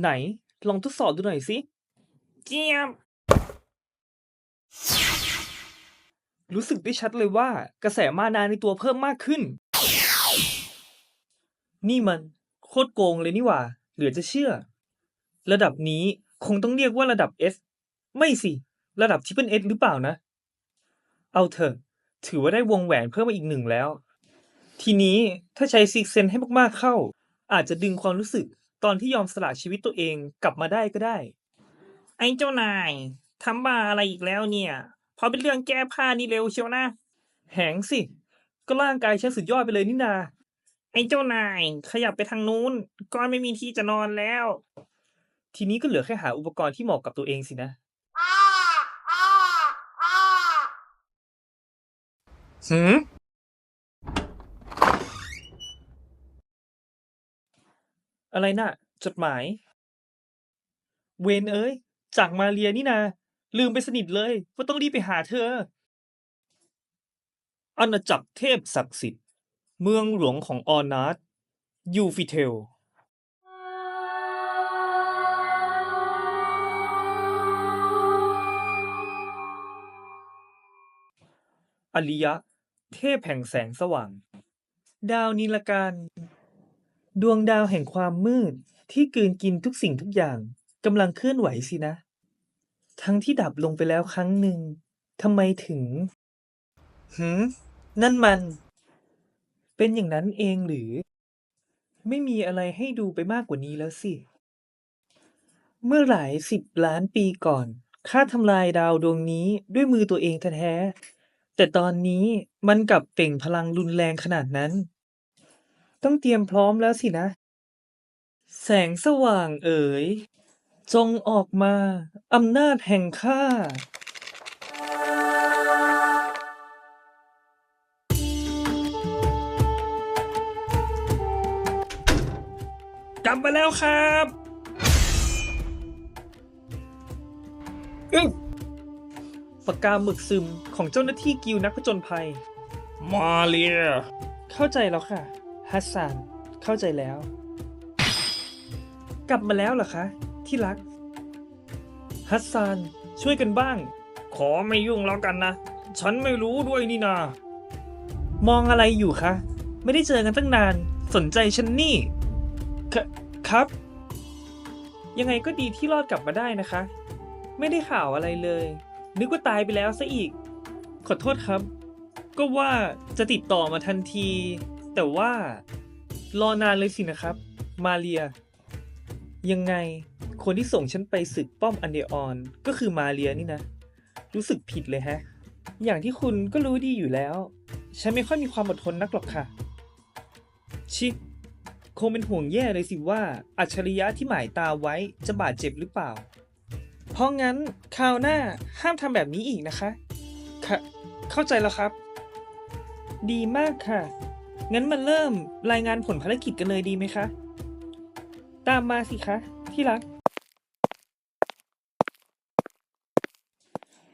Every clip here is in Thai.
ไหน ลองทดสอบดูหน่อยสิ เจี๊ยบ รู้สึกได้ชัดเลยว่า กระแสมานาในตัวเพิ่มมากขึ้น นี่มัน โคตรโกงเลยนี่หว่า เหลือจะเชื่อ ระดับนี้คงต้องเรียกว่าระดับ S ไม่สิ ระดับ Triple S หรือเปล่านะ เอาเถอะ ถือว่าได้วงแหวนเพิ่มมาอีกหนึ่งแล้ว ทีนี้ถ้าใช้ซิกเซนให้มากๆเข้า อาจจะดึงความรู้สึก ตอนที่ยอมสละชีวิตตัวเองกลับมาได้ก็ได้ ไอ้เจ้านายทำบ้าอะไรอีกแล้วเนี่ยพอเป็นเรื่องแก้ผ้านี่เร็วเชียวนะ แหงสิ ก็ร่างกายฉันสุดยอดไปเลยนี่นา ไอ้เจ้านายขยับไปทางนู้นก้อนไม่มีที่จะนอนแล้ว ทีนี้ก็เหลือแค่หาอุปกรณ์ที่เหมาะกับตัวเองสินะ หืม อะไรน่ะ จดหมาย เวนเอ้ย จากมาเรียนี่นา ลืมไปสนิทเลยว่าต้องรีบไปหาเธอ อาณาจักรเทพศักดิ์สิทธิ์ เมืองหลวงของออนาร์ยูฟิเทล อริยะ เทพแห่งแสงสว่าง ดาวนีลการ ดวงดาวแห่งความมืดที่กลืนกินทุกสิ่งทุกอย่างกำลังเคลื่อนไหวสินะ ทั้งที่ดับลงไปแล้วครั้งหนึ่งทำไมถึง หืม นั่นมัน เป็นอย่างนั้นเองหรือ ไม่มีอะไรให้ดูไปมากกว่านี้แล้วสิ เมื่อหลายสิบล้านปีก่อน ข้าทำลายดาวดวงนี้ด้วยมือตัวเองแท้ๆแต่ตอนนี้มันกลับเปล่งพลังรุนแรงขนาดนั้น ต้องเตรียมพร้อมแล้วสินะ แสงสว่างเอ๋ย จงออกมา อำนาจแห่งข้า กลับมาแล้วครับอึ้งปากกาหมึกซึมของเจ้าหน้าที่กิลด์นักผจญภัย มาเรีย เข้าใจแล้วค่ะ ฮัสซานเข้าใจแล้ว กลับมาแล้วเหรอคะ ที่รัก ฮัสซานช่วยกันบ้าง ขอไม่ยุ่งแล้วกันนะ ฉันไม่รู้ด้วยนี่นา มองอะไรอยู่คะ ไม่ได้เจอกันตั้งนาน สนใจฉันนี่คครับ ยังไงก็ดีที่รอดกลับมาได้นะคะ ไม่ได้ข่าวอะไรเลย นึกว่าตายไปแล้วซะอีก ขอโทษครับ ก็ว่าจะติดต่อมาทันที แต่ว่า รอนานเลยสินะครับ มาเรีย ยังไงคนที่ส่งฉันไปศึกป้อมอันเดออน ก็คือมาเรียนี่นะ รู้สึกผิดเลยแฮะ อย่างที่คุณก็รู้ดีอยู่แล้ว ฉันไม่ค่อยมีความอดทนนักหรอกค่ะ ชิคงเป็นห่วงแย่เลยสิว่า อัจฉริยะที่หมายตาไว้จะบาดเจ็บหรือเปล่า เพราะงั้นคราวหน้าห้ามทำแบบนี้อีกนะคะ ค่ะ เข้าใจแล้วครับ ดีมากค่ะ งั้นมาเริ่มรายงานผลภารกิจกันเลยดีไหมคะ ตามมาสิคะ ที่รัก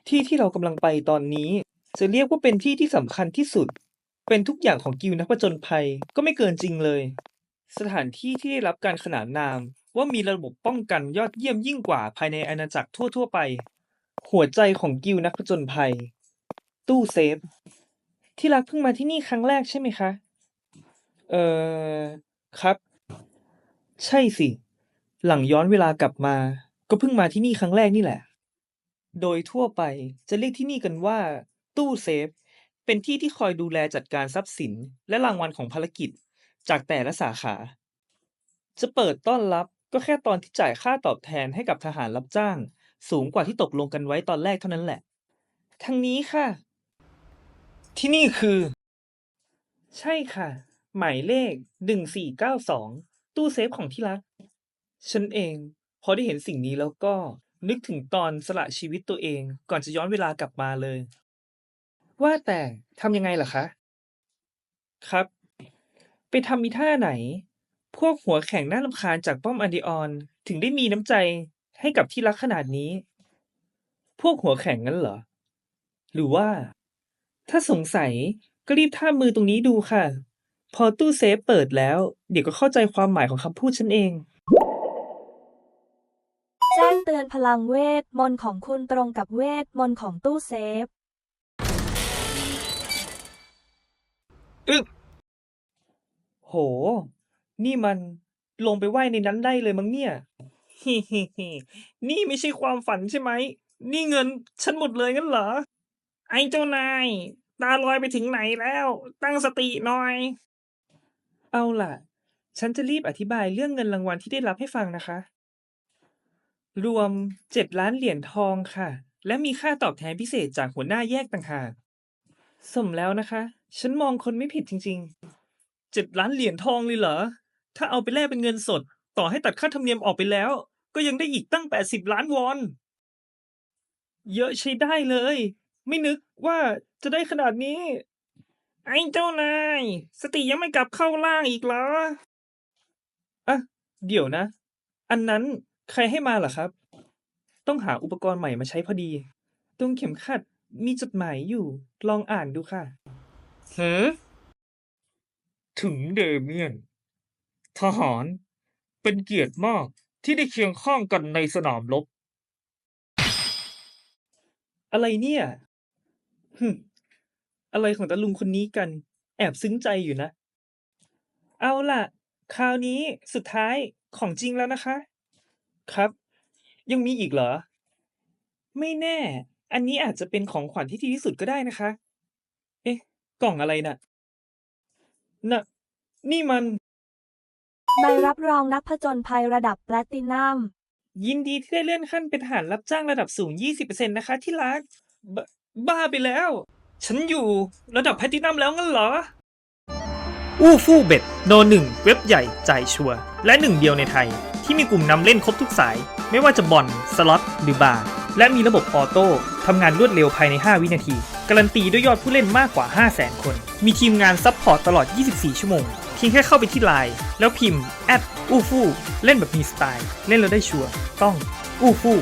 ที่ที่เรากำลังไปตอนนี้ จะเรียกว่าเป็นที่ที่สำคัญที่สุด เป็นทุกอย่างของกิลด์นักผจญภัยก็ไม่เกินจริงเลย สถานที่ที่ได้รับการขนานนาม ว่ามีระบบป้องกันยอดเยี่ยมยิ่งกว่าภายในอาณาจักรทั่ว ๆ ไป หัวใจของกิลด์นักผจญภัย ตู้เซฟ ที่รักเพิ่งมาที่นี่ครั้งแรกใช่ไหมคะ เอ่อ ครับ ใช่สิ หลังย้อนเวลากลับมา ก็เพิ่งมาที่นี่ครั้งแรกนี่แหละ โดยทั่วไปจะเรียกที่นี่กันว่า ตู้เซฟ เป็นที่ที่คอยดูแลจัดการทรัพย์สิน และรางวัลของภารกิจ จากแต่ละสาขา จะเปิดต้อนรับก็แค่ตอนที่จ่ายค่าตอบแทนให้กับทหารรับจ้าง สูงกว่าที่ตกลงกันไว้ตอนแรกเท่านั้นแหละทางนี้ค่ะ ที่นี่คือ ใช่ค่ะ หมายเลข1492ตู้เซฟของที่รัก ฉันเอง พอได้เห็นสิ่งนี้แล้วก็นึกถึงตอนสละชีวิตตัวเองก่อนจะย้อนเวลากลับมาเลย ว่าแต่ทำยังไงล่ะคะ ครับ ไปทำมีท่าไหน พวกหัวแข็งน่ารำคาญจากป้อมอันเดออน ถึงได้มีน้ำใจให้กับที่รักขนาดนี้ พวกหัวแข็งงั้นเหรอ หรือว่า ถ้าสงสัยก็รีบท่ามือตรงนี้ดูค่ะ พอตู้เซฟเปิดแล้ว เดี๋ยวก็เข้าใจความหมายของคำพูดฉันเองเตือนพลังเวทมนต์ของคุณตรงกับเวทมนต์ของตู้เซฟ อึกโห นี่มันลงไปว่ายในนั้นได้เลยมั้งเนี่ย ฮิฮิฮินี่ไม่ใช่ความฝันใช่ไหม นี่เงินฉันหมดเลยงั้นเหรอ ไอ้เจ้านาย ตาลอยไปถึงไหนแล้ว ตั้งสติหน่อย เอาล่ะ ฉันจะรีบอธิบายเรื่องเงินรางวัลที่ได้รับให้ฟังนะคะ รวมเจ็ดล้านเหรียญทองค่ะ และมีค่าตอบแทนพิเศษจากหัวหน้าแยกต่างหากสมแล้วนะคะ ฉันมองคนไม่ผิดจริงๆเจ็ดล้านเหรียญทองเลยเหรอ ถ้าเอาไปแลกเป็นเงินสด ต่อให้ตัดค่าธรรมเนียมออกไปแล้ว ก็ยังได้อีกตั้งแปดสิบล้านวอน เยอะใช้ได้เลย ไม่นึกว่าจะได้ขนาดนี้ ไอ้เจ้านาย สติยังไม่กลับเข้าร่างอีกเหรออะเดี๋ยวนะ อันนั้นใครให้มาเหรอครับ ต้องหาอุปกรณ์ใหม่มาใช้พอดี ตรงเข็มขัดมีจดหมายอยู่ ลองอ่านดูค่ะเฮ้ถึงเดเมียน ทหารเป็นเกียรติมากที่ได้เคียงข้างกันในสนามรบ อะไรเนี่ยฮึม อะไรของตาลุงคนนี้กัน แอบซึ้งใจอยู่นะ เอาล่ะ คราวนี้สุดท้ายของจริงแล้วนะคะ ครับ ยังมีอีกเหรอ ไม่แน่ อันนี้อาจจะเป็นของขวัญที่ดีที่สุดก็ได้นะคะ เอ๊ะ กล่องอะไรน่ะ น่ะ นี่มัน ใบรับรองนักผจญภัยระดับแพลตินัม ยินดีที่ได้เลื่อนขั้นเป็นทหารรับจ้างระดับสูง 20%นะคะที่รักบบ้าไปแล้ว ฉันอยู่ระดับแพลตินัมแล้วงั้นเหรอ อู้ฟู่เบ็ดโนหนึ่งเว็บใหญ่จ่ายชัวร์และหนึ่งเดียวในไทย ที่มีกลุ่มนำเล่นครบทุกสาย ไม่ว่าจะบอลสล็อตหรือบาร์และมีระบบออโต้ทำงานรวดเร็วภายใน 5 วินาที การันตีด้วยยอดผู้เล่นมากกว่า 500,000 คน มีทีมงานซัพพอร์ตตลอด 24 ชั่วโมง เพียงแค่เข้าไปที่ไลน์แล้วพิมพ์แอดอู้ฟู่เล่นแบบมีสไตล์ เล่นแล้วได้ชัวร์ต้องอู้ฟู่